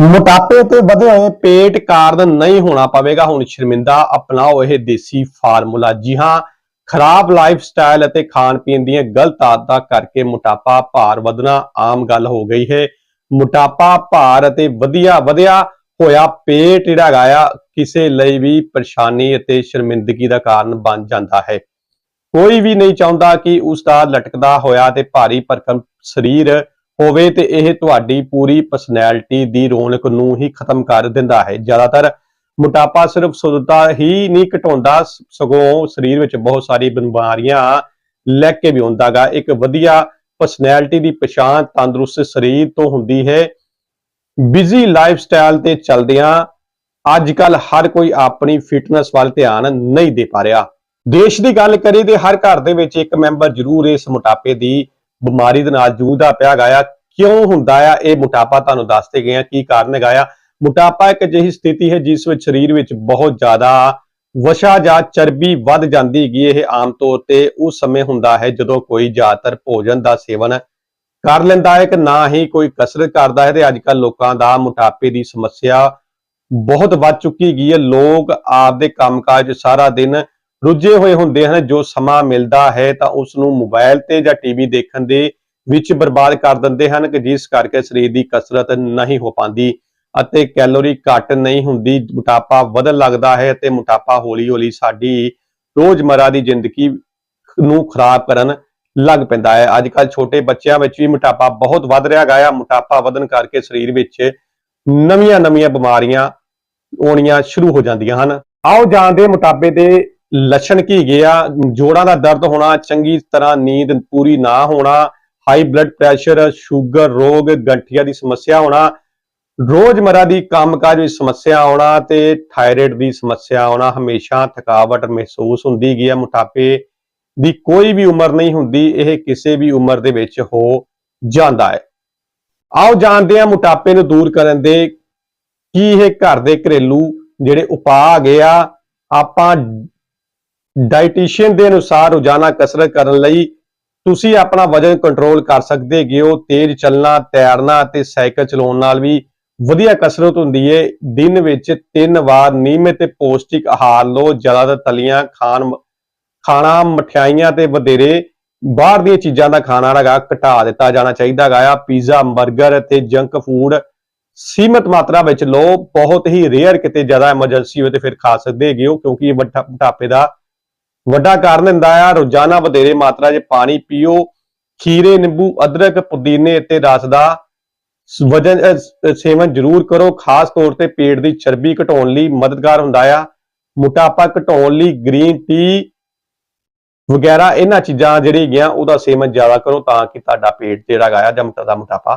ਮੋਟਾਪੇ ਤੇ ਵਧੇ ਹੋਏ ਪੇਟ ਕਾਰਨ ਨਹੀਂ ਹੋਣਾ ਪਵੇਗਾ। ਹੁਣ ਸ਼ਰਮਿੰਦਾ ਅਪਣਾਓ ਇਹ ਦੇਸੀ ਫਾਰਮੂਲਾ। ਜੀ ਹਾਂ, ਖਰਾਬ ਲਾਈਫ ਸਟਾਈਲ ਅਤੇ ਖਾਣ ਪੀਣ ਦੀਆਂ ਗਲਤ ਆਦਤਾਂ ਕਰਕੇ ਮੋਟਾਪਾ ਭਾਰ ਵਧਣਾ ਆਮ ਗੱਲ ਹੋ ਗਈ ਹੈ। ਮੋਟਾਪਾ ਭਾਰ ਅਤੇ ਵਧੀਆ ਵਧਿਆ ਹੋਇਆ ਪੇਟ ਜਿਹੜਾ ਹੈਗਾ ਆ, ਕਿਸੇ ਲਈ ਵੀ ਪਰੇਸ਼ਾਨੀ ਅਤੇ ਸ਼ਰਮਿੰਦਗੀ ਦਾ ਕਾਰਨ ਬਣ ਜਾਂਦਾ ਹੈ। ਕੋਈ ਵੀ ਨਹੀਂ ਚਾਹੁੰਦਾ ਕਿ ਉਸ ਦਾ ਲਟਕਦਾ ਹੋਇਆ ਤੇ ਭਾਰੀ ਭਰਕਮ ਸਰੀਰ ਹੋਵੇ ਤੇ ਇਹ ਤੁਹਾਡੀ ਪੂਰੀ ਪਰਸਨੈਲਿਟੀ ਦੀ ਰੌਣਕ ਨੂੰ ਹੀ ਖਤਮ ਕਰ ਦਿੰਦਾ ਹੈ। ਜ਼ਿਆਦਾਤਰ ਮੋਟਾਪਾ ਸਿਰਫ ਸੁੰਦਰਤਾ ਹੀ ਨਹੀਂ ਘਟਾਉਂਦਾ, ਸਗੋਂ ਸਰੀਰ ਵਿੱਚ ਬਹੁਤ ਸਾਰੀ ਬਿਮਾਰੀਆਂ ਲੈ ਕੇ ਵੀ ਆਉਂਦਾਗਾ ਇੱਕ ਵਧੀਆ ਪਰਸਨੈਲਿਟੀ ਦੀ ਪਛਾਣ ਤੰਦਰੁਸਤ ਸਰੀਰ ਤੋਂ ਹੁੰਦੀ ਹੈ। ਬਿਜ਼ੀ ਲਾਈਫ ਸਟਾਈਲ ਤੇ ਚੱਲਦਿਆਂ ਅੱਜ ਕੱਲ ਹਰ ਕੋਈ ਆਪਣੀ ਫਿਟਨੈਸ ਵੱਲ ਧਿਆਨ ਨਹੀਂ ਦੇ ਪਾ ਰਿਹਾ। ਦੇਸ਼ ਦੀ ਗੱਲ ਕਰੀ ਤੇ ਹਰ ਘਰ ਦੇ ਵਿੱਚ ਇੱਕ ਮੈਂਬਰ ਜ਼ਰੂਰ ਇਸ ਮੋਟਾਪੇ ਦੀ ਬਿਮਾਰੀ ਦੇ ਨਾਲ ਜੂਝਦਾ ਪਿਆ ਗਿਆ ਕਿਉਂ ਹੁੰਦਾ ਆ? ਇਹ ਮੋਟਾਪਾ ਤੁਹਾਨੂੰ ਦੱਸਦੇ ਗਏ ਆ। ਕੀ ਕਾਰਨ ਹੈਗਾ ਆ? ਮੋਟਾਪਾ ਇੱਕ ਅਜਿਹੀ ਸਥਿਤੀ ਹੈ ਜਿਸ ਵਿੱਚ ਸਰੀਰ ਵਿੱਚ ਬਹੁਤ ਜ਼ਿਆਦਾ ਵਸ਼ਾ ਜਾਂ ਚਰਬੀ ਵੱਧ ਜਾਂਦੀ ਹੈਗੀ ਇਹ ਆਮ ਤੌਰ ਤੇ ਉਸ ਸਮੇਂ ਹੁੰਦਾ ਹੈ ਜਦੋਂ ਕੋਈ ਜ਼ਿਆਦਾਤਰ ਭੋਜਨ ਦਾ ਸੇਵਨ ਕਰ ਲੈਂਦਾ ਹੈ ਕਿ ਨਾ ਹੀ ਕੋਈ ਕਸਰਤ ਕਰਦਾ ਹੈ ਤੇ ਅੱਜ ਕੱਲ ਲੋਕਾਂ ਦਾ ਮੋਟਾਪੇ ਦੀ ਸਮੱਸਿਆ ਬਹੁਤ ਵੱਧ ਚੁੱਕੀ ਗਈ ਹੈ। ਲੋਕ ਆਪਦੇ ਕੰਮਕਾਜ ਸਾਰਾ ਦਿਨ ਰੁੱਝੇ ਹੋਏ ਹੁੰਦੇ ਹਨ, ਜੋ ਸਮਾਂ ਮਿਲਦਾ ਹੈ ਤਾਂ ਉਸ ਨੂੰ ਮੋਬਾਈਲ ਤੇ ਜਾਂ ਟੀਵੀ ਦੇਖਣ ਦੇ ਵਿੱਚ ਬਰਬਾਦ ਕਰ ਦਿੰਦੇ ਹਨ ਕਿ ਜਿਸ ਕਰਕੇ ਸਰੀਰ ਦੀ ਕਸਰਤ ਨਹੀਂ ਹੋ ਪਾਉਂਦੀ ਅਤੇ ਕੈਲੋਰੀ ਘੱਟ ਨਹੀਂ ਹੁੰਦੀ, ਮੋਟਾਪਾ ਵਧਣ ਲੱਗਦਾ ਹੈ ਅਤੇ ਮੋਟਾਪਾ ਹੌਲੀ-ਹੌਲੀ ਸਾਡੀ ਰੋਜ਼ਮਰਾ ਦੀ ਜ਼ਿੰਦਗੀ ਨੂੰ ਖਰਾਬ ਕਰਨ ਲੱਗ ਪੈਂਦਾ ਹੈ। ਅੱਜ ਕੱਲ ਛੋਟੇ ਬੱਚਿਆਂ ਵਿੱਚ ਵੀ ਮੋਟਾਪਾ ਬਹੁਤ ਵੱਧ ਰਿਹਾ ਗਾ ਆ। ਮੋਟਾਪਾ ਵਧਣ ਕਰਕੇ ਸਰੀਰ ਵਿੱਚ ਨਵੀਆਂ-ਨਵੀਆਂ ਬਿਮਾਰੀਆਂ ਆਉਣੀਆਂ ਸ਼ੁਰੂ ਹੋ ਜਾਂਦੀਆਂ ਹਨ। ਆਓ ਜਾਣਦੇ ਮੋਟਾਪੇ ਦੇ ਲੱਛਣ ਕੀ ਹੈਗੇ ਆ ਜੋੜਾਂ ਦਾ ਦਰਦ ਹੋਣਾ, ਚੰਗੀ ਤਰ੍ਹਾਂ ਨੀਂਦ ਪੂਰੀ ਨਾ ਹੋਣਾ ਹਾਈ ਬਲੱਡ ਪ੍ਰੈਸ਼ਰ ਸ਼ੂਗਰ ਰੋਗ, ਗੰਠੀਆ ਦੀ ਸਮੱਸਿਆ ਹੋਣਾ, ਰੋਜ਼ਮਰਾ ਦੀ ਕੰਮਕਾਜ ਵਿੱਚ ਸਮੱਸਿਆ ਆਉਣਾ ਤੇ ਥਾਇਰਾਇਡ ਦੀ ਸਮੱਸਿਆ ਆਉਣਾ, ਹਮੇਸ਼ਾ ਥਕਾਵਟ ਮਹਿਸੂਸ ਹੁੰਦੀ ਗਈ ਹੈ। ਮੋਟਾਪੇ ਦੀ ਕੋਈ ਵੀ ਉਮਰ ਨਹੀਂ ਹੁੰਦੀ, ਇਹ ਕਿਸੇ ਵੀ ਉਮਰ ਦੇ ਵਿੱਚ ਹੋ ਜਾਂਦਾ ਹੈ। ਆਓ ਜਾਣਦੇ ਹਾਂ ਮੋਟਾਪੇ ਨੂੰ ਦੂਰ ਕਰਨ ਦੇ ਕੀ ਇਹ ਘਰ ਦੇ ਘਰੇਲੂ ਜਿਹੜੇ ਉਪਾਅ ਹੈਗੇ ਆ। ਆਪਾਂ ਡਾਈਟੀਸ਼ੀਅਨ ਦੇ ਅਨੁਸਾਰ ਰੋਜ਼ਾਨਾ ਕਸਰਤ ਕਰਨ ਲਈ ਤੁਸੀਂ ਆਪਣਾ ਵਜਨ ਕੰਟਰੋਲ ਕਰ ਸਕਦੇ ਹੈਗੇ ਹੋ। ਤੇਜ਼ ਚੱਲਣਾ, ਤੈਰਨਾ ਅਤੇ ਸਾਈਕਲ ਚਲਾਉਣ ਨਾਲ ਵੀ ਵਧੀਆ ਕਸਰਤ ਹੁੰਦੀ ਹੈ ਦਿਨ ਵਿੱਚ ਤਿੰਨ ਵਾਰ ਨਿਯਮਿਤ ਤੇ ਪੌਸ਼ਟਿਕ ਆਹਾਰ ਲਓ। ਜ਼ਿਆਦਾਤਰ ਤਲੀਆਂ ਖਾਣ ਖਾਣਾ ਮਠਿਆਈਆਂ ਤੇ ਵਧੇਰੇ ਬਾਹਰ ਦੀਆਂ ਚੀਜ਼ਾਂ ਦਾ ਖਾਣਾ ਹੈਗਾ, ਘਟਾ ਦਿੱਤਾ ਜਾਣਾ ਚਾਹੀਦਾ ਹੈਗਾ ਆ। ਪੀਜ਼ਾ 버ਗਰ ਅਤੇ ਜੰਕ ਫੂਡ ਸੀਮਤ ਮਾਤਰਾ ਵਿੱਚ ਲਓ। ਬਹੁਤ ਹੀ ਰੇਅਰ ਕਿਤੇ ਜ਼ਿਆਦਾ ਐਮਰਜੈਂਸੀ ਹੋਵੇ ਤੇ ਫਿਰ ਖਾ ਸਕਦੇ ਹੈਗੇ ਹੋ, ਕਿਉਂਕਿ ਇਹ ਵੱਡਾ, ਮੋਟਾਪੇ ਦਾ ਵੱਡਾ ਕਾਰਨ ਹੁੰਦਾ ਆ, ਰੋਜ਼ਾਨਾ ਵਧੇਰੇ ਮਾਤਰਾ 'ਚ ਪਾਣੀ ਪੀਓ, ਖੀਰੇ, ਨਿੰਬੂ, ਅਦਰਕ, ਪੁਦੀਨੇ ਅਤੇ ਰਸ ਦਾ ਵਜਨ ਸੇਵਨ ਜ਼ਰੂਰ ਕਰੋ। ਖਾਸ ਤੌਰ ਤੇ ਪੇਟ ਦੀ ਚਰਬੀ ਘਟਾਉਣ ਲਈ ਮਦਦਗਾਰ ਹੁੰਦਾ ਆ। ਮੋਟਾਪਾ ਘਟਾਉਣ ਲਈ ਗ੍ਰੀਨ ਟੀ ਵਗੈਰਾ ਇਹਨਾਂ ਚੀਜ਼ਾਂ ਜਿਹੜੀ ਹੈਗੀਆਂ, ਉਹਦਾ ਸੇਵਨ ਜ਼ਿਆਦਾ ਕਰੋ ਤਾਂ ਕਿ ਤੁਹਾਡਾ ਪੇਟ ਜਿਹੜਾ ਹੈਗਾ ਆ ਜਾਂ ਤੁਹਾਡਾ ਮੋਟਾਪਾ